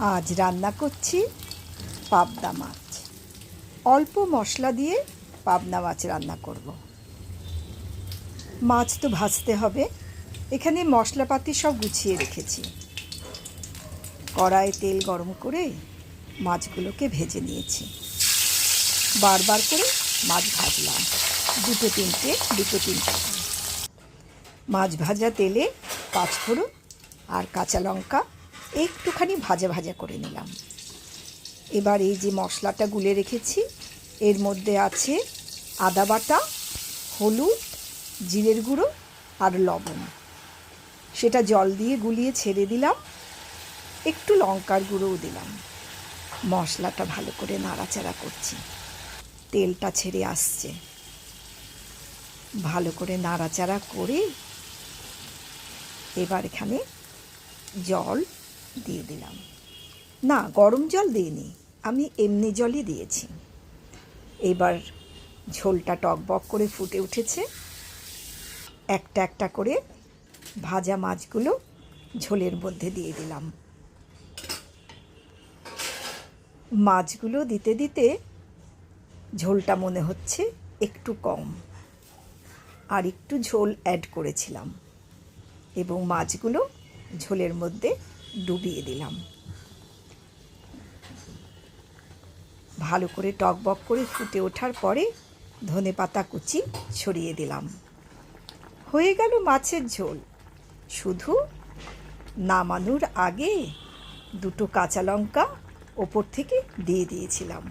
আজ রান্না করছি পাবদা মাছ। অল্প মশলা দিয়ে পাবদা মাছ রান্না করব। মাছ তো ভাজতে হবে। এখানে মশলাপাতি সব গুছিয়ে রেখেছি। কড়ায় তেল গরম করে মাছগুলোকে ভেজে নিয়েছি। বারবার করে মাছ ভাজলাম। দুটো তিনটে দুটো তিনটে। মাছ ভাজা তেলে পাঁচফোড়ন আর কাঁচা লঙ্কা একটুখানি ভাজা ভাজা করে নিলাম। এবার এই যে মশলাটা গুলে রেখেছি, এর মধ্যে আছে আদা বাটা, হলুদ, জিরের গুঁড়ো আর লবণ। সেটা জল দিয়ে গুলিয়ে ছেড়ে দিলাম। একটু লঙ্কার গুঁড়োও দিলাম। মশলাটা ভালো করে নাড়াচাড়া করছি। তেলটা ছেড়ে আসছে। ভালো করে নাড়াচাড়া করে এবার এখানে জল দিয়ে দিলাম। না, গরম জল দিইনি, আমি এমনি জলই দিয়েছি। এবার ঝোলটা টকবক করে ফুটে উঠেছে। একটা একটা করে ভাজা মাছগুলো ঝোলের মধ্যে দিয়ে দিলাম। মাছগুলো দিতে দিতে ঝোলটা মনে হচ্ছে একটু কম। আর একটু ঝোল অ্যাড করেছিলাম। এবং মাছগুলো ঝোলের মধ্যে ডুবিয়ে দিলাম। ভালো করে টকবক করে ফুটে ওঠার পরে ধনে পাতা কুচি ছড়িয়ে দিলাম। হয়ে গেল মাছের ঝোল। শুধু নামানোর আগে দুটো কাঁচা লঙ্কা ওপর থেকে দিয়ে দিয়েছিলাম।